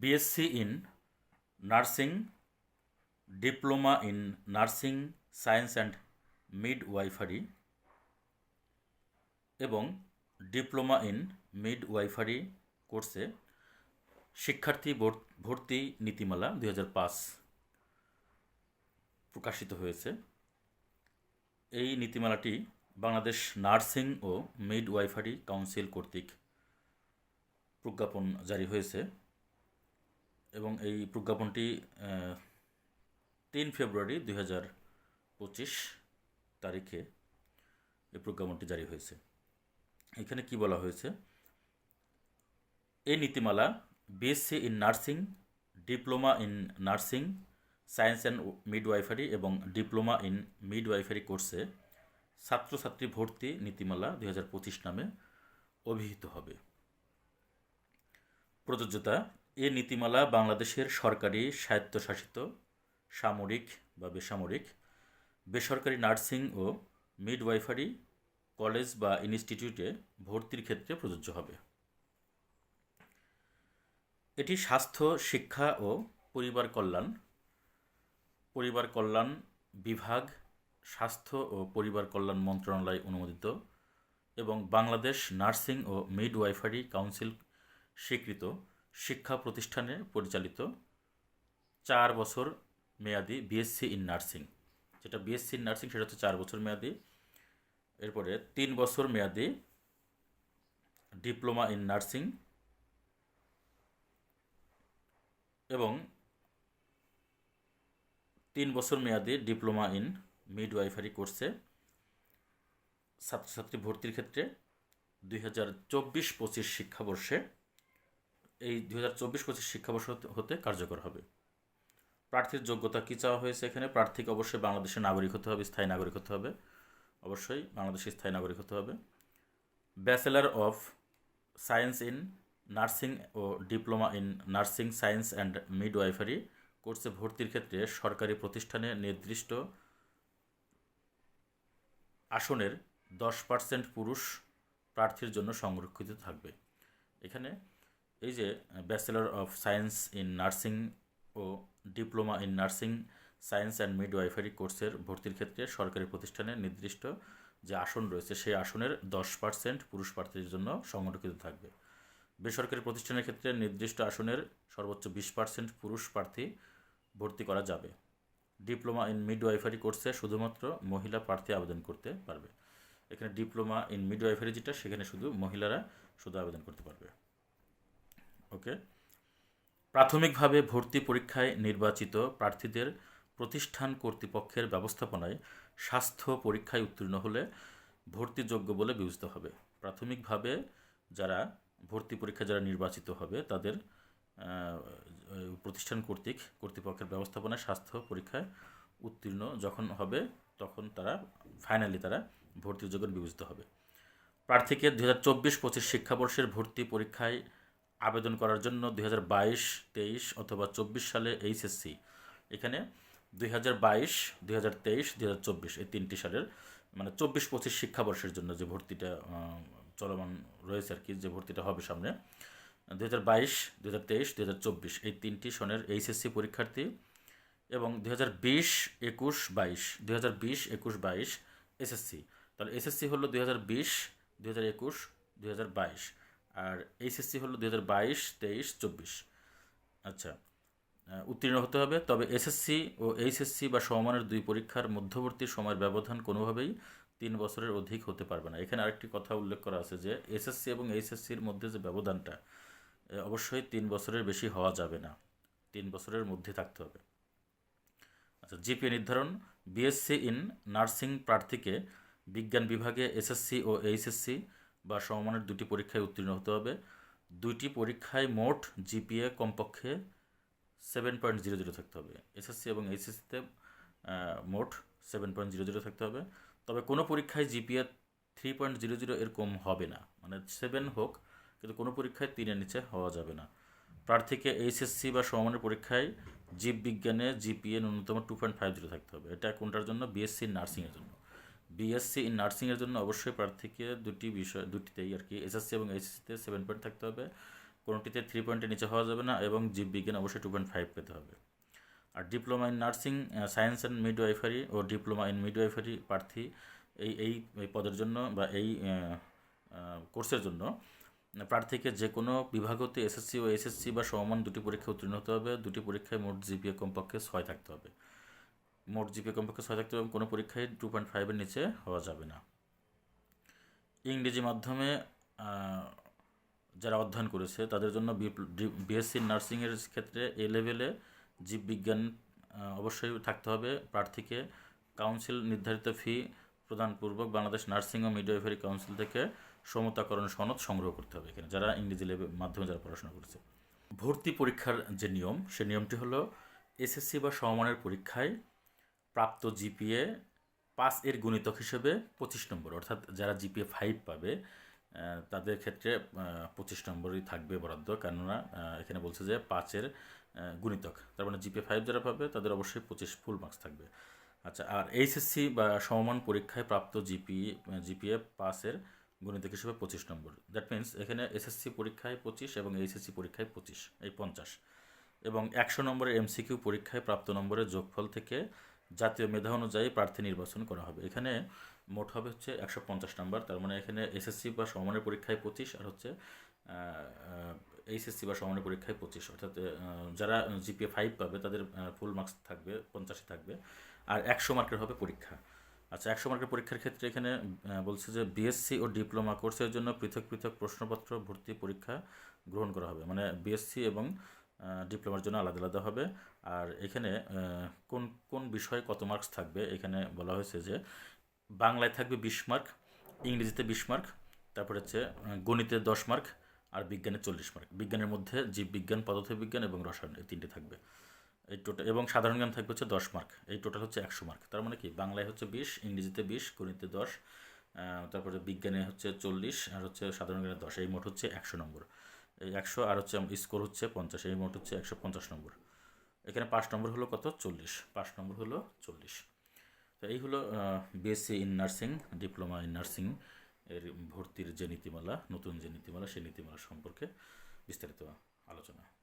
BSc in nursing diploma in nursing science and midwifery এবং diploma in mid ওয়াইফারি কোর্সে শিক্ষার্থী ভর- ভর্তি নীতিমালা দুই প্রকাশিত হয়েছে। এই নীতিমালাটি বাংলাদেশ নার্সিং ও মিড ওয়াইফারি কাউন্সিল কর্তৃক প্রজ্ঞাপন জারি হয়েছে। এবং এই প্রজ্ঞাপনটি তিন ফেব্রুয়ারি দুই হাজার পঁচিশ তারিখে এই প্রজ্ঞাপনটি জারি হয়েছে। এখানে কি বলা হয়েছে? এই নীতিমালা, BSc in nursing, diploma in nursing, science and midwifery এবং ডিপ্লোমা ইন মিডওয়াইফারি কোর্সে ছাত্রছাত্রী ভর্তি নীতিমালা দুই নামে অভিহিত হবে। প্রযোজ্যতা এ নীতিমালা বাংলাদেশের সরকারি স্বায়ত্তশাসিত, সামরিক বা বেসামরিক, বেসরকারি নার্সিং ও মিডওয়াইফারি কলেজ বা ইনস্টিটিউটে ভর্তির ক্ষেত্রে প্রযোজ্য হবে। এটি স্বাস্থ্য, শিক্ষা ও পরিবার কল্যাণ পরিবার কল্যাণ বিভাগ, স্বাস্থ্য ও পরিবার কল্যাণ মন্ত্রণালয় অনুমোদিত এবং বাংলাদেশ নার্সিং ও মিডওয়াইফারি কাউন্সিল স্বীকৃত শিক্ষা প্রতিষ্ঠানে পরিচালিত চার বছর মেয়াদি বিএসসি ইন নার্সিং যেটা বিএসসি ইন নার্সিং সেটা হচ্ছে চার বছর মেয়াদি। এরপরে তিন বছর মেয়াদি ডিপ্লোমা ইন নার্সিং এবং তিন বছর মেয়াদি ডিপ্লোমা ইন মিডওয়াইফারি কোর্সে ছাত্রছাত্রী ভর্তির ক্ষেত্রে দুই হাজার চব্বিশ পঁচিশ শিক্ষাবর্ষে এই দু হাজার চব্বিশ পঁচিশ শিক্ষাবর্ষ হতে- কার্যকর হবে। প্রার্থীর যোগ্যতা কী চাওয়া হয়েছে এখানে? প্রার্থীকে অবশ্যই বাংলাদেশের নাগরিক হতে হবে, স্থায়ী নাগরিক হতে হবে। অবশ্যই বাংলাদেশের স্থায়ী নাগরিক হতে হবে। Bachelor of science in nursing O diploma in nursing science and midwifery কোর্সে ভর্তির ক্ষেত্রে সরকারি প্রতিষ্ঠানে নির্দিষ্ট আসনের দশ পার্সেন্ট পুরুষ প্রার্থীর জন্য সংরক্ষিত থাকবে। এখানে এই যে bachelor of science in nursing O diploma in nursing science and midwifery কোর্সের ভর্তির ক্ষেত্রে সরকারি প্রতিষ্ঠানে নির্দিষ্ট যে আসন রয়েছে, সেই আসনের দশ পার্সেন্ট পুরুষ প্রার্থীর জন্য সংরক্ষিত থাকবে। বেসরকারি প্রতিষ্ঠানের ক্ষেত্রে নির্দিষ্ট আসনের সর্বোচ্চ বিশ পার্সেন্ট পুরুষ প্রার্থী ভর্তি করা যাবে। ডিপ্লোমা ইন মিডওয়াইফারি কোর্সে শুধুমাত্র মহিলা প্রার্থী আবেদন করতে পারবে। এখানে ডিপ্লোমা ইন মিডওয়াইফারি যেটা, সেখানে শুধু মহিলারা শুধু আবেদন করতে পারবে। ওকে? প্রাথমিকভাবে ভর্তি পরীক্ষায় নির্বাচিত প্রার্থীদের প্রতিষ্ঠান কর্তৃপক্ষের ব্যবস্থাপনায় স্বাস্থ্য পরীক্ষায় উত্তীর্ণ হলে ভর্তিযোগ্য বলে বিবেচিত হবে। প্রাথমিকভাবে যারা ভর্তি পরীক্ষা যারা নির্বাচিত হবে, তাদের প্রতিষ্ঠান কর্তৃক, কর্তৃপক্ষের ব্যবস্থাপনায় স্বাস্থ্য পরীক্ষায় উত্তীর্ণ যখন হবে, তখন তারা ফাইনালি তারা ভর্তির যোগ্য বিবেচিত হবে। প্রার্থীকে দু হাজার চব্বিশ পঁচিশ শিক্ষাবর্ষের ভর্তি পরীক্ষায় আবেদন করার জন্য দুই হাজার বাইশ তেইশ অথবা চব্বিশ সালে এইচএসসি এখানে দুই হাজার বাইশ দুই হাজার তেইশ দুই হাজার চব্বিশ এই তিনটি সালের মানে চব্বিশ পঁচিশ শিক্ষাবর্ষের জন্য যে ভর্তিটা চলমান রয়েছে আর কি যে ভর্তিটা হবে সামনে দু হাজার বাইশ দু হাজার তেইশ দু হাজার চব্বিশ এই তিনটি সনের এইচএসসি পরীক্ষার্থী এবং দু হাজার বিশ একুশ বাইশ দু হাজার বিশ একুশ বাইশ এসএসসি তাহলে এসএসসি হলো দু হাজার বিশ দু হাজার একুশ দু হাজার বাইশ আর এইচএসসি হলো দু হাজার বাইশ, তেইশ, চব্বিশ। আচ্ছা উত্তীর্ণ হতে হবে। তবে এসএসসি ও এইচএসসি বা সমমানের দুই পরীক্ষার মধ্যবর্তী সময়ের ব্যবধান কোনোভাবেই তিন বছরের অধিক হতে পারবে না। এখানে আরেকটি কথা উল্লেখ করা আছে যে এসএসসি এবং এইচএসসির মধ্যে যে ব্যবধানটা অবশ্যই তিন বছরের বেশি হওয়া যাবে না। তিন বছরের মধ্যে থাকতে হবে। আচ্ছা জিপিএ নির্ধারণ বিএসসি ইন নার্সিং প্রার্থীকে বিজ্ঞান বিভাগে এসএসসি ও এইচএসসি বা সমমানের দুটি পরীক্ষায় উত্তীর্ণ হতে হবে। দুইটি পরীক্ষায় মোট জিপিএ কমপক্ষে সেভেন পয়েন্ট জিরো জিরো থাকতে হবে। এসএসসি এবং এইচএসসিতে মোট সেভেন পয়েন্ট জিরো জিরো থাকতে হবে। তবে কোনো পরীক্ষায় GPA three point zero zero এর কম হবে না। মানে সেভেন হোক, কিন্তু কোনো পরীক্ষায় তিনের নিচে হওয়া যাবে না। প্রার্থীকে এইচএসসি বা সমমানের পরীক্ষায় জীববিজ্ঞানে জিপিএ ন্যূনতম টু পয়েন্ট ফাইভ জিরো থাকতে হবে। এটা কোনটার জন্য? বিএসসি নার্সিংয়ের জন্য। বিএসসি ইন নার্সিংয়ের জন্য অবশ্যই প্রার্থীকে দুটি বিষয়, দুটিতেই আর কি এসএসসি এবং এইচএসসিতে সেভেন পয়েন্ট থাকতে হবে। কোনোটিতে থ্রি পয়েন্টের নিচে হওয়া যাবে না এবং জীববিজ্ঞান অবশ্যই টু পয়েন্ট ফাইভ পেতে হবে। আর diploma in nursing science and midwifery O diploma in midwifery প্রার্থী এই এই পদের জন্য বা এই কোর্সের জন্য প্রার্থীকে যে কোনো বিভাগতে এসএসসি ও এসএসসি বা সমমান দুটি পরীক্ষায় উত্তীর্ণ হতে হবে। দুটি পরীক্ষায় মোট জিপিএ কমপক্ষে ছয় থাকতে হবে। মোট জিপিএ কমপক্ষে ছয় থাকতে হবে এবং কোনো পরীক্ষায় টু পয়েন্ট ফাইভের নিচে হওয়া যাবে না। ইংরেজি মাধ্যমে যারা অধ্যয়ন করেছে, তাদের জন্য বিএসসি নার্সিংয়ের ক্ষেত্রে এ লেভেলে জীববিজ্ঞান অবশ্যই থাকতে হবে। প্রার্থীকে কাউন্সিল নির্ধারিত ফি প্রদানপূর্বক বাংলাদেশ নার্সিং ও মিডওয়াইফারি কাউন্সিল থেকে সমতাকরণ সনদ সংগ্রহ করতে হবে এখানে, যারা ইংরেজি লেভেল মাধ্যমে যারা পড়াশোনা করেছে। ভর্তি পরীক্ষার যে নিয়ম, সে নিয়মটি হলো এসএসসি বা সমমানের পরীক্ষায় প্রাপ্ত জিপিএ পাঁচ এর গুণিতক হিসেবে পঁচিশ নম্বর, অর্থাৎ যারা জিপিএ ফাইভ পাবে তাদের ক্ষেত্রে পঁচিশ নম্বরই থাকবে বরাদ্দ। কেননা এখানে বলছে যে পাঁচের গুণিতক। তার মানে জিপিএ ফাইভ যারা পাবে, তাদের অবশ্যই পঁচিশ ফুল মার্কস থাকবে। আচ্ছা আর এইচএসসি বা সমমান পরীক্ষায় প্রাপ্ত জিপি জিপিএ পাসের গণিতক হিসেবে পঁচিশ নম্বর। দ্যাট মিন্স এখানে এসএসসি পরীক্ষায় পঁচিশ এবং এইচএসসি পরীক্ষায় পঁচিশ, এই পঞ্চাশ। এবং একশো নম্বরের এমসিকিউ পরীক্ষায় প্রাপ্ত নম্বরের যোগফল থেকে জাতীয় মেধা অনুযায়ী প্রার্থী নির্বাচন করা হবে। এখানে মোট হবে হচ্ছে একশো পঞ্চাশ নম্বর। তার মানে এখানে এসএসসি বা সমানের পরীক্ষায় পঁচিশ আর হচ্ছে এইচএসসি বা সমানের পরীক্ষায় পঁচিশ। অর্থাৎ যারা জিপিএ ফাইভ পাবে তাদের ফুল মার্কস থাকবে পঞ্চাশে থাকবে। আর একশো মার্কের হবে পরীক্ষা। আচ্ছা একশো মার্কের পরীক্ষার ক্ষেত্রে এখানে বলছে যে বিএসসি ও ডিপ্লোমা কোর্সের জন্য পৃথক পৃথক প্রশ্নপত্র ভর্তি পরীক্ষা গ্রহণ করা হবে। মানে বিএসসি এবং ডিপ্লোমার জন্য আলাদা আলাদা হবে। আর এখানে কোন কোন বিষয়ে কত মার্কস থাকবে? এখানে বলা হয়েছে যে বাংলায় থাকবে বিশ মার্ক ইংরেজিতে বিশ মার্ক তারপর হচ্ছে গণিতে দশ মার্ক আর বিজ্ঞানে চল্লিশ মার্ক বিজ্ঞানের মধ্যে জীববিজ্ঞান, পদার্থবিজ্ঞান এবং রসায়ন এই তিনটে থাকবে। এই টোটাল এবং সাধারণ জ্ঞান থাকবে হচ্ছে দশ মার্ক এই টোটাল হচ্ছে একশো মার্ক তার মানে কি? বাংলায় হচ্ছে বিশ, ইংরেজিতে বিশ, গণিতে দশ তারপরে বিজ্ঞানে হচ্ছে চল্লিশ আর হচ্ছে সাধারণ জ্ঞানে দশ। এই মোট হচ্ছে একশো নম্বর। এই একশো আর হচ্ছে, স্কোর হচ্ছে পঞ্চাশ। এই মোট হচ্ছে একশো পঞ্চাশ নম্বর। এখানে পাঁচ নম্বর হলো কত? চল্লিশ। পাঁচ নম্বর হলো চল্লিশ। তো এই হলো BSc in nursing diploma in nursing এর ভর্তির যে নীতিমালা, নতুন যে নীতিমালা, সেই নীতিমালা সম্পর্কে বিস্তারিত আলোচনা।